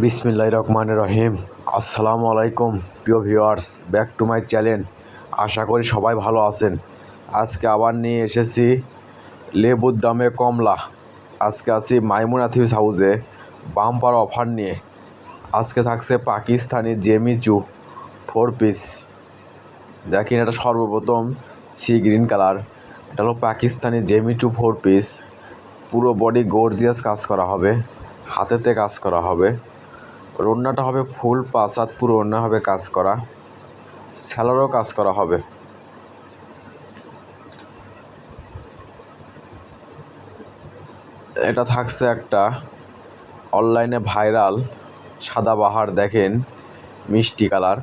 বিসমিল্লাহ রহমান রহিম। আসসালামু আলাইকুম, প্রিয় viewers, back to my channel. আশা করি সবাই ভালো আছেন। আজকে আবার নিয়ে এসেছি লেবুর দামে কমলা। আজকে আছি মাইমুনা হাউসে বাম্পার অফার নিয়ে। আজকে থাকছে পাকিস্তানি জেমিচু ফোর পিস। দেখেন, এটা সর্বপ্রথম সি গ্রিন কালার। এটা হলো পাকিস্তানি জেমিচু ফোর পিস। পুরো বডি গর্জিয়াস কাজ করা হবে। হাতেতে কাজ করা হবে। রন্নাটা হবে ফুল পাসাত পুরো রান্না হবে কাজ করা। স্যালারও কাজ করা হবে। এটা থাকছে একটা অনলাইনে ভাইরাল সাদা বাহার, দেখেন মিষ্টি কালার।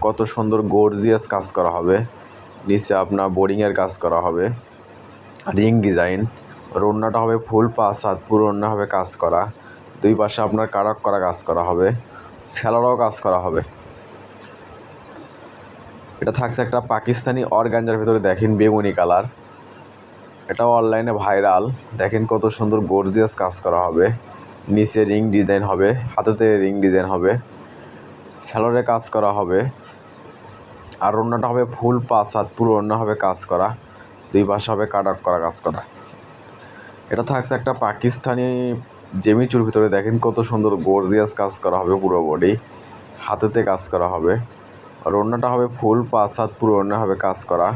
কত সুন্দর গর্জিয়াস কাজ করা হবে। নিচে আপনার বোরিংয়ের কাজ করা হবে। Ring design. রন্নাটা হবে ফুল পাঁচ পুরো রান্না হবে কাজ করা। দুই পাশে আপনার কারক করা কাজ করা হবে স্যালোরাও কাজ করা হবে। এটা থাকছে একটা পাকিস্তানি অর্গানজার ভিতরে দেখেন বেগুনি কালার। এটাও অনলাইনে ভাইরাল। দেখেন কত সুন্দর গর্জিয়াস কাজ করা হবে। নিচে রিং ডিজাইন হবে, হাতেতে রিং ডিজাইন হবে। স্যালোরে কাজ করা হবে। আর অন্যটা হবে ফুল পাঁচ পুরো অন্য হবে কাজ করা। দুই পাশে হবে কাটাক করা কাজ করা। এটা থাকছে একটা পাকিস্তানি জেমিচুর ভিতরে দেখেন কত সুন্দর গর্জিয়াস কাজ করা হবে পুরো বডি হাতেতে কাজ করা হবে। আর অন্যটা হবে ফুল, পাঁচ হাত পুরো অন্য হবে কাজ করা।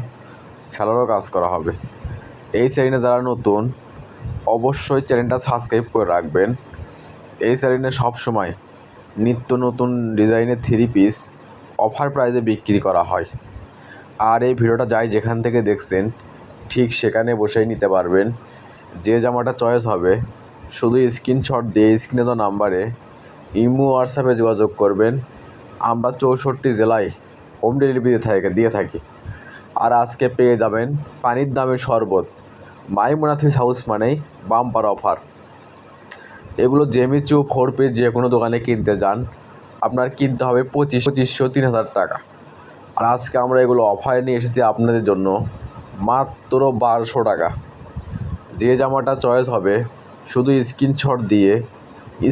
স্যালারও কাজ করা হবে। এই চ্যানেলে যারা নতুন, অবশ্যই চ্যানেলটা সাবস্ক্রাইব করে রাখবেন। এই চ্যানেলে সবসময় নিত্য নতুন ডিজাইনের থ্রি পিস অফার প্রাইজে বিক্রি করা হয়। আর এই ভিডিওটা যাই যেখান থেকে দেখছেন, ঠিক সেখানে বসেই নিতে পারবেন। যে জামাটা চয়েস হবে শুধু স্ক্রিনশট দিয়ে স্ক্রিনে দেওয়া নাম্বারে ইমো হোয়াটসঅ্যাপে যোগাযোগ করবেন। আমরা চৌষট্টি জেলায় হোম ডেলিভারি থাকে, দিয়ে থাকি। আর আজকে পেয়ে যাবেন পানির দামে শরবত। মাইমোনাথিস হাউস মানেই বাম্পার অফার এগুলো জেমিচু ফোর পিস যে কোনো দোকানে কিনতে যান। আপনার কিনতে হবে পঁচিশ পঁচিশশো, তিন হাজার টাকা। আর আজকে আমরা এগুলো অফারে নিয়ে এসেছি আপনাদের জন্য মাত্র বারোশো টাকা। যে জামাটা চয়েস হবে শুধু স্ক্রিনশট দিয়ে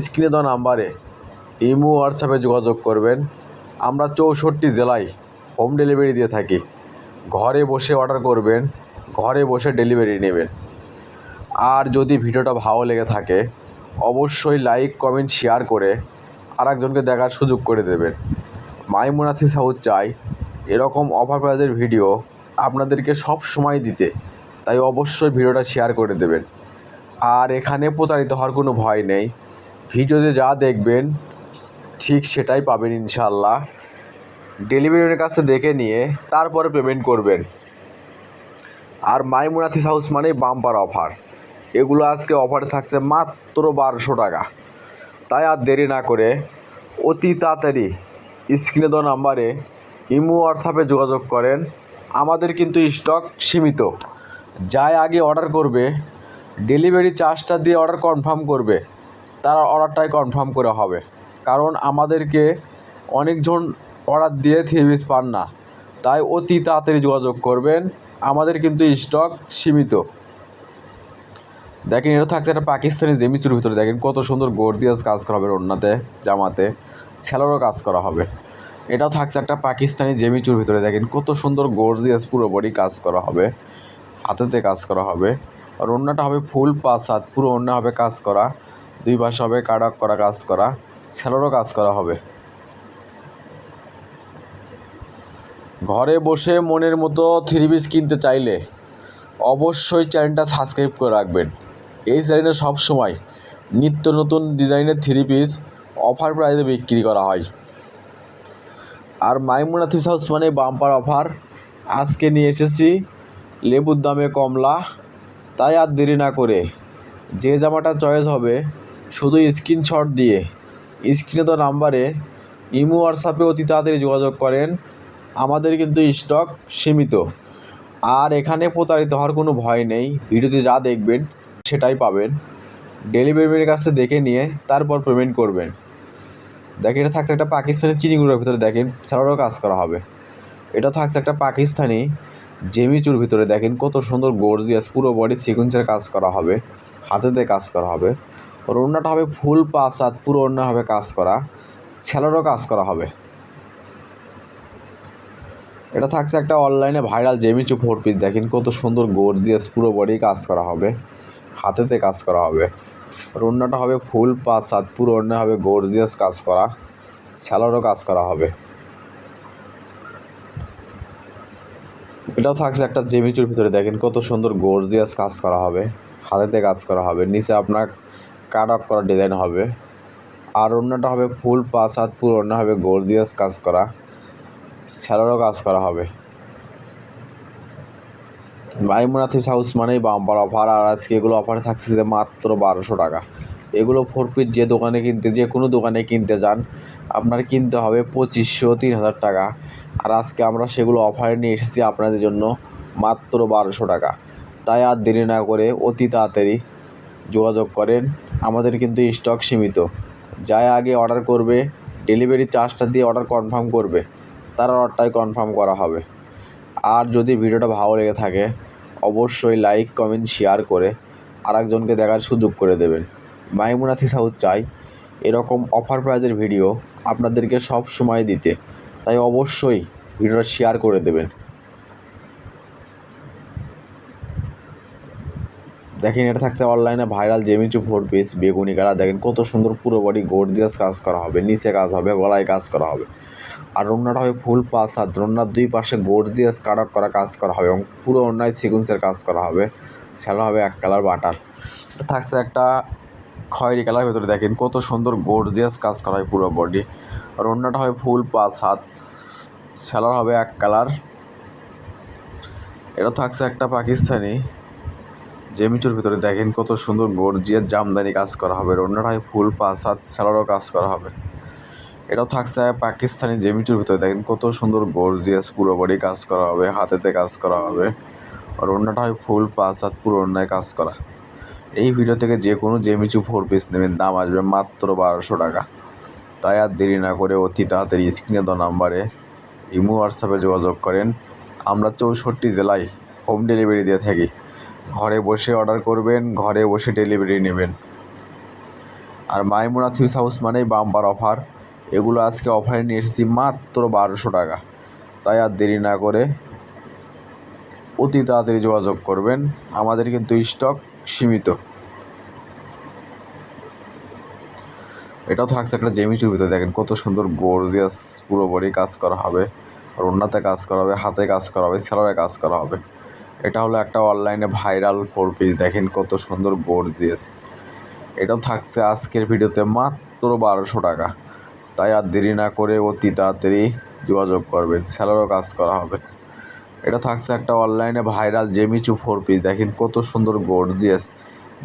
স্ক্রিনে দেওয়া নাম্বারে ইমো হোয়াটসঅ্যাপে যোগাযোগ করবেন। আমরা চৌষট্টি জেলায় হোম ডেলিভারি দিয়ে থাকি। ঘরে বসে অর্ডার করবেন, ঘরে বসে ডেলিভারি নেবেন। আর যদি ভিডিওটা ভালো লেগে থাকে, অবশ্যই লাইক কমেন্ট শেয়ার করে আরেকজনকে দেখার সুযোগ করে দেবেন। মাইমুনাথি সাউথ চাই, এরকম অফার ভিডিও আপনাদেরকে সব সময় দিতে। তাই অবশ্যই ভিডিওটা শেয়ার করে দেবেন। আর এখানে প্রতারিত হওয়ার কোনো ভয় নেই। ভিডিওতে যা দেখবেন, ঠিক সেটাই পাবেন ইনশাল্লাহ ডেলিভারির কাছে দেখে নিয়ে তারপরে পেমেন্ট করবেন। আর মাইমুনাথিস হাউস মানেই বাম্পার অফার এগুলো আজকে অফারে থাকছে মাত্র বারোশো টাকা। তাই আর দেরি না করে অতি তাড়াতাড়ি স্ক্রিনে দেওয়া নাম্বারে ইমো হোয়াটসঅ্যাপে যোগাযোগ করেন। আমাদের কিন্তু স্টক সীমিত। যাই আগে অর্ডার করবে ডেলিভারি চার্জটা দিয়ে অর্ডার কনফার্ম করবে। তার অর্ডারটাই কনফার্ম করে হবে। কারণ আমাদেরকে অনেকজন অর্ডার দিয়ে থ্রি পিস পান না। তাই অতি তাড়াতাড়ি যোগাযোগ করবেন। আমাদের কিন্তু স্টক সীমিত। দেখেন, এটা থাকছে একটা পাকিস্তানি জেমিচুর ভিতরে। দেখেন, কত সুন্দর গর্দিয়াস কাজ করা হবে ওড়নাতে, জামাতে। স্যালোরও কাজ করা হবে। এটাও থাকছে একটা পাকিস্তানি জেমিচুর ভিতরে। দেখেন, কত সুন্দর গর্দিয়াস পুরো বডি কাজ করা হবে। হাতেতে কাজ করা হবে। আর ওড়নাটা হবে ফুল হাত পুরো ওড়না হবে কাজ করা। দুই পাশে হবে কাডাক করা, কাজ করা স্যালোরও কাজ করা হবে। ঘরে বসে মনের মতো থ্রি পিস কিনতে চাইলে অবশ্যই চ্যানেলটা সাবস্ক্রাইব করে রাখবেন। এই চ্যানেলে সবসময় নিত্য নতুন ডিজাইনের থ্রি পিস অফার প্রাইসে বিক্রি করা হয়। আর মাইমুনা থ্রিস হাউস মানে বাম্পার অফার। আজকে নিয়ে এসেছি লেবুর দামে কমলা। তাই আর দেরি না করে। যে জামাটা চয়েস হবে, শুধু স্ক্রিনশট দিয়ে। স্ক্রিনে তো নাম্বারে ইমো হোয়াটসঅ্যাপে অতি তাড়াতাড়ি যোগাযোগ করেন। আমাদের কিন্তু স্টক সীমিত। আর এখানে প্রতারিত হওয়ার কোনো ভয় নেই। ভিডিওতে যা দেখবেন, সেটাই পাবেন। ডেলিভারির কাছে দেখে নিয়ে তারপর পেমেন্ট করবেন। দেখেন, এটা থাকছে একটা পাকিস্তানি চিনিগুলোর ভিতরে দেখেন ছাড়াও কাজ করা হবে। এটা থাকছে একটা পাকিস্তানি জেমিচুর ভিতরে দেখেন কত সুন্দর গর্জিয়াস পুরো বডি সিকুয়েন্সের কাজ করা হবে, হাতেতে কাজ করা হবে। ওড়নাটা হবে ফুল পাঁচ হাত, পুরো ওড়না হবে কাজ করা স্যালোরও কাজ করা হবে। এটা থাকছে একটা অনলাইনে ভাইরাল জেমিচু ফোর পিস দেখেন কত সুন্দর গর্জিয়াস পুরো বডি কাজ করা হবে, হাতেতে কাজ করা হবে। ওড়নাটা হবে ফুল পাঁচ হাত, পুরো ওড়না হবে গর্জিয়াস কাজ করা স্যালোরও কাজ করা হবে। এটাও থাকছে একটা জেমিচুর ভিতরে, দেখেন কত সুন্দর গর্জিয়াস কাজ করা হবে, হাতেতে কাজ করা হবে, নিচে আপনার কাট অফ করা ডিজাইন হবে, আর অন্যটা হবে ফুল পাঁচ হাত পুরো অন্য হবে গর্জিয়াস কাজ করা স্যালারও কাজ করা হবে। মাইমুনাথিস হাউস মানেই বাম্পার অফার আর আজকে এগুলো অফারে থাকছে যে মাত্র বারোশো টাকা। এগুলো ফোর পিস যে দোকানে কিনতে, যে কোনো দোকানে কিনতে যান, আপনার কিনতে হবে পঁচিশশো, তিন হাজার টাকা। আর আজকে আমরা সেগুলো অফারে নিয়ে এসেছি আপনাদের জন্য মাত্র বারোশো টাকা। তাই আর দেরি না করে অতি তাড়াতাড়ি যোগাযোগ করেন। আমাদের কিন্তু স্টক সীমিত। যাই আগে অর্ডার করবে ডেলিভারি চার্জটা দিয়ে অর্ডার কনফার্ম করবে, তার অর্ডারটাই কনফার্ম করা হবে। আর যদি ভিডিওটা ভালো লেগে থাকে, অবশ্যই লাইক কমেন্ট শেয়ার করে আরেকজনকে দেখার সুযোগ করে দেবেন। মাইমুনাথি সাউথ চাই, এরকম অফার প্রাইজের ভিডিও আপনাদেরকে সব সময় দিতে। তাই অবশ্যই ভিডিওটা শেয়ার করে দেবেন। দেখেন, এটা থাকছে অনলাইনে ভাইরাল জেমিচু ফোর পিস বেগুনি কালার। দেখেন, কত সুন্দর পুরো বডি গর্জিয়াস কাজ করা হবে, নিচে কাজ হবে, গলায় কাজ করা হবে। আর রোনাটা হবে ফুল পাঁচ আর রোনার দুই পাশে গর্জিয়াস কাটক করা কাজ করা হবে এবং পুরো অন্যায় সিকুন্সের কাজ করা হবে। সেটা হবে এক কালার বাটার থাকছে একটা খয়েরি কালার ভেতরে দেখেন, কত সুন্দর গর্জিয়াস কাজ করা হয় পুরো বডি আর অন্যটা হবে ফুল পাঁচ হাত সেলার হবে এক কালার এটা থাকছে একটা পাকিস্তানি জেমিচুর ভিতরে দেখেন কত সুন্দর গর্জিয়াস জামদানি কাজ করা হবে। অন্যটা হয় ফুল পাঁচ হাত সেলারও কাজ করা হবে। এটাও থাকছে পাকিস্তানি জেমিচুর ভিতরে দেখেন কত সুন্দর গর্জিয়াস পুরো বডি কাজ করা হবে, হাতেতে কাজ করা হবে। আর অন্যটা হয় ফুল পাঁচ হাত, পুরো অন্যায় কাজ করা। এই ভিডিও থেকে যে কোনো জেমিচু ফোর পিস নেবেন, দাম আসবে মাত্র বারোশো টাকা। তাই আর দেরি না করে অতি তাড়াতাড়ি স্ক্রিনে দেওয়া নাম্বারে ইমো হোয়াটসঅ্যাপে যোগাযোগ করেন। আমরা চৌষট্টি জেলায় হোম ডেলিভারি দিয়ে থাকি। ঘরে বসে অর্ডার করবেন, ঘরে বসে ডেলিভারি নেবেন। আর মাইমুনা থিউস হাউস মানেই বাম্পার অফার এগুলো আজকে অফারে নিয়ে এসেছি মাত্র বারোশো টাকা। তাই আর দেরি না করে অতি তাড়াতাড়ি যোগাযোগ করবেন। আমাদের কিন্তু স্টক সীমিত। এটাও থাকছে একটা জেমিচুর ভিতরে। দেখেন কত সুন্দর গর্জিয়াস পুরো বডি কাজ করা হবে। আর অন্যতে কাজ করা হবে, হাতে কাজ করা হবে সেলারে কাজ করা হবে। এটা হলো একটা অনলাইনে ভাইরাল ফোর পিস দেখেন কত সুন্দর গর্জিয়াস এটাও থাকছে আজকের ভিডিওতে মাত্র বারোশো টাকা। তাই আর দেরি না করে অতি তাড়াতাড়ি যোগাযোগ করবেন। সেলারও কাজ করা হবে। এটা থাকছে একটা অনলাইনে ভাইরাল জেমিচু ফোর পিস দেখেন কত সুন্দর গর্জিয়াস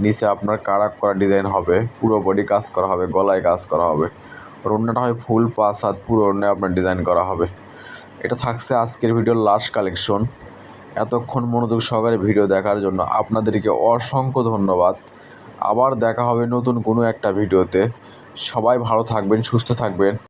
নিচে আপনার কারাক করা ডিজাইন হবে, পুরো বডি কাজ করা হবে, গলায় কাজ করা হবে। আর হয় ফুল পাঁচ হাত পুরো অন্যায় আপনার ডিজাইন করা হবে। এটা থাকছে আজকের ভিডিওর লাস্ট কালেকশন এতক্ষণ মনোযোগ সহকারে ভিডিও দেখার জন্য আপনাদেরকে অসংখ্য ধন্যবাদ। আবার দেখা হবে নতুন কোনো একটা ভিডিওতে সবাই ভালো থাকবেন, সুস্থ থাকবেন।